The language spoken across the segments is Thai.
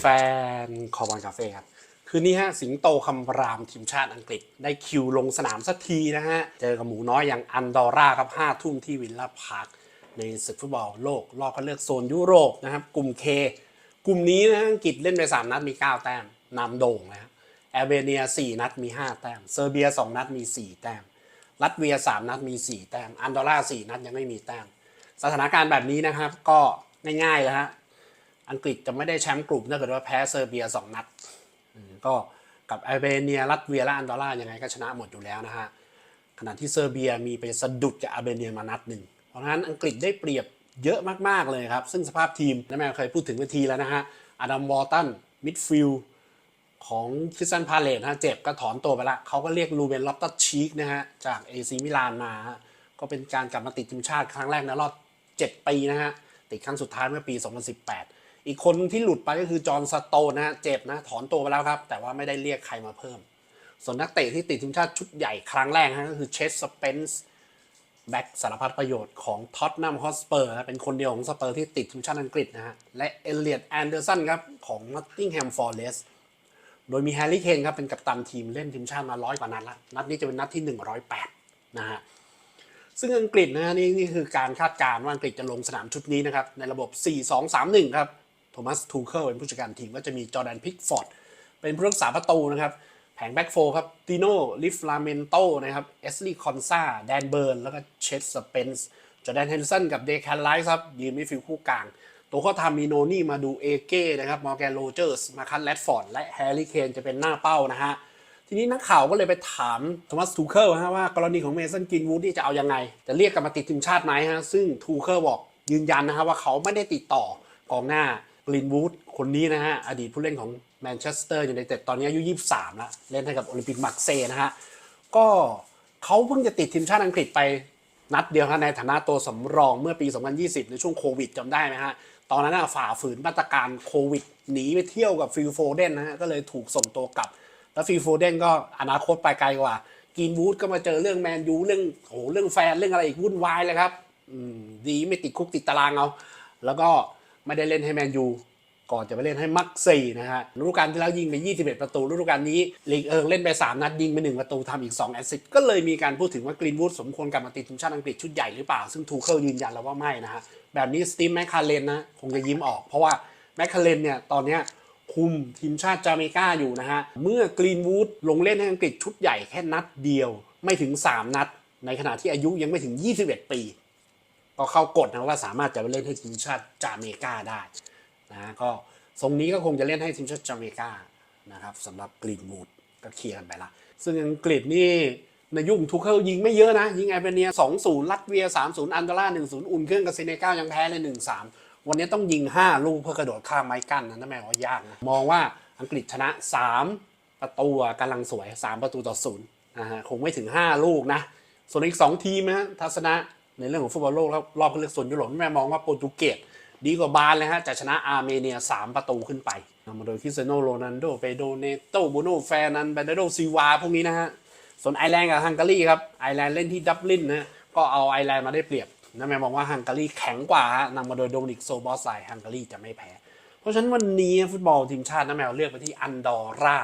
แฟนคอบอลคาเฟ่ครับ คืนนี้ฮะสิงโตคำรามทีมชาติอังกฤษ ได้คิวลงสนามสักทีนะฮะ เจอกับหมูน้อยอย่างอันดอร่าครับห้าทุ่มที่วิลล่าพาร์คในศึกฟุตบอลโลก รอบคัดเลือกโซนยุโรปนะครับ กลุ่ม K กลุ่มนี้นะฮะอังกฤษเล่นไป 3 นัดมี 9 แต้มนำโด่งนะฮะแอลเบเนีย 4 นัดมี 5 แต้ม เซอร์เบีย 2 นัดมี 4 แต้ม ลัตเวีย 3 นัดมี 4 แต้ม อันดอร่า 4 นัดยังไม่มีแต้ม สถานการณ์แบบนี้นะครับก็ง่ายๆแล้วฮะ อังกฤษจะไม่ได้แชมป์กลุ่มถ้าเกิดว่าแพ้เซอร์เบีย 2 นัดก็กับแอเบเนียลัตเวียและอันดอร่ายังไงก็ชนะหมดอยู่แล้วนะฮะขณะที่เซอร์เบียมีไปสะดุดกับอาเบเนียมานัดหนึ่งเพราะฉะนั้นอังกฤษได้เปรียบเยอะมาก ๆ เลยครับ ซึ่งสภาพทีมนะแม่เคยพูดถึงเวทีแล้วนะฮะอดัมวอลตันมิดฟิลด์ของคริสตันพาเลตนะฮะเจ็บก็ถอนตัวไปละเขาก็เรียกลูเบนล็อปตัชีกนะฮะจากเอซีมิลานมาก็เป็นการกลับมาติดทีมชาติครั้งแรกในรอบ 7 ปีนะฮะติดครั้งสุดท้ายเมื่อปี 2018 อีกคนที่หลุดไปก็คือจอห์นสโตนนะฮะเจ็บนะถอนตัวไปแล้วครับ แต่ว่าไม่ได้เรียกใครมาเพิ่ม ส่วนนักเตะที่ติดทีมชาติชุดใหญ่ครั้งแรกฮะก็คือเชสสเปนส์แบ็กสารพัดประโยชน์ของท็อตนัมฮอสเปอร์เป็นคนเดียวของสเปอร์ที่ติดทีมชาติอังกฤษนะฮะและเอเลียดแอนเดอร์สันครับของนอตติงแฮมฟอร์เรสโดยมีแฮร์รี่เคนครับเป็นกัปตันทีมเล่นทีมชาติมาร้อยกว่านัดละนัดนี้จะเป็นนัดที่ 108 นะฮะซึ่งอังกฤษนะฮะนี่นี่คือการคาดการณ์ว่าอังกฤษจะลงสนามชุดนี้นะครับในระบบ 4-2-3-1 ครับ โทมัสทูเคิลเป็นผู้จัดการทีมก็จะมีจอร์แดนพิกฟอร์ดเป็นผู้รักษาประตูนะครับ แผงแบ็กโฟครับติโน่ลิฟลาเมนโตนะครับเอสลีคอนซาแดนเบิร์น แล้วก็เชสสเปนส์จอร์แดนเฮนสันกับเดคันไลส์ครับยืนมิดฟิลด์คู่กลาง ตัวเขาทำมีโนนี่มาดูเอเก้นะครับมอร์แกนโรเจอร์สมาคัตแรดฟอร์ดและแฮร์รี่เคนจะเป็นหน้าเป้านะฮะทีนี้นักข่าวก็เลยไปถามโทมัสทูเคิลฮะว่ากรณีของเมสันกินวูดที่จะเอายังไง จะเรียกกลับมาติดทีมชาติไหมฮะซึ่งทูเคิลบอกยืนยันนะฮะว่าเขาไม่ได้ติดต่อกองหน้า ลินวูดคนนี้นะฮะ อดีตผู้เล่นของแมนเชสเตอร์อยูไนเต็ดตอนนี้อายุ 23 แล้ว เล่นให้กับโอลิมปิกมักเซนะฮะ ก็เขาเพิ่งจะติดทีมชาติอังกฤษไปนัดเดียวครับในฐานะตัวสำรองเมื่อปี 2020 ในช่วงโควิดจำได้ไหมฮะ ตอนนั้นฝ่าฝืนมาตรการโควิดหนีไปเที่ยวกับฟิลโฟเดนนะฮะ ก็เลยถูกส่งตัวกลับ แล้วฟิลโฟเดนก็อนาคตไปไกลกว่ากินวูดก็มาเจอเรื่องแมนยูเรื่องโหเรื่องแฟนเรื่องอะไรอีกวุ่นวายเลยครับดีไม่ติดคุกติดตารางเอาแล้วก็ ไม่ได้เล่นให้แมนยูก่อนจะไปเล่นให้มักซี่นะฮะฤดูกาลที่แล้วยิงไป 21 ประตูฤดูกาลนี้ลีกเอิงเล่นไป 3 นัดยิงไป 1 ประตูทำอีก 2 แอสซิสต์ก็เลยมีการพูดถึงว่ากรีนวูดสมควรกลับมาติดทีมชาติอังกฤษชุดใหญ่หรือเปล่า ซึ่งทูเคิลยืนยันแล้วว่าไม่นะฮะแบบนี้สตีมแมคคาเลนนะคงจะยิ้มออก เพราะว่าแมคคาเลนเนี่ยตอนเนี้ยคุมทีมชาติจาเมกาอยู่นะฮะเมื่อกรีนวูดลงเล่นให้อังกฤษชุดใหญ่แค่นัดเดียว ไม่ถึง 3 นัด ในขณะที่อายุยังไม่ถึง 21 ปี ก็เข้ากฎนะว่าสามารถจะไปเล่นให้ทีมชาติจาเมกาได้นะก็ทรงนี้ก็คงจะเล่นให้ทีมชาติจาเมกานะครับสำหรับกรีนวูดก็เคลียร์กันไปละ ซึ่งอังกฤษนี่ในยุคทูเคิลยิงไม่เยอะนะ ยิงแอลเบเนีย 2-0 ลัตเวีย 3-0 อันดอร่า 1-0 อุ่นเครื่องกับเซเนกัลยังแพ้เลย 1-3 วันนี้ต้องยิง 5 ลูกเพื่อกระโดดข้ามไม้กั้นนะนั่นแปลว่ายากนะ มองว่าอังกฤษชนะ 3 ประตูกำลังสวย 3 ประตูต่อศูนย์นะฮะคงไม่ถึง 5 ลูกนะ ส่วนอีก 2 ทีมนะทัศนะ ในเรื่องของฟุตบอลโลกรอบรอบคัดเลือกโซนยุโรปแม่มองว่าโปรตุเกสดีกว่าบาร์เลยฮะจะชนะอาร์เมเนีย 3 ประตูขึ้นไปนำมาโดยคริสเตียโนโรนัลโดเปโดเนโตบูโนแฟนันเบเดโดซิวาพวกนี้นะฮะส่วนไอร์แลนด์กับฮังการีครับไอร์แลนด์เล่นที่ดับลินนะก็เอาไอร์แลนด์มาได้เปรียบนั่นหมายความว่าฮังการีแข็งกว่าฮะนำมาโดยโดมินิกโซบอสไซฮังการีจะไม่แพ้ เพราะฉะนั้นวันนี้ฟุตบอลทีมชาติน้าแมวเลือกไปที่อันดอร่า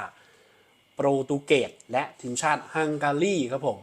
โปรตุเกสและทีมชาติฮังการีครับผม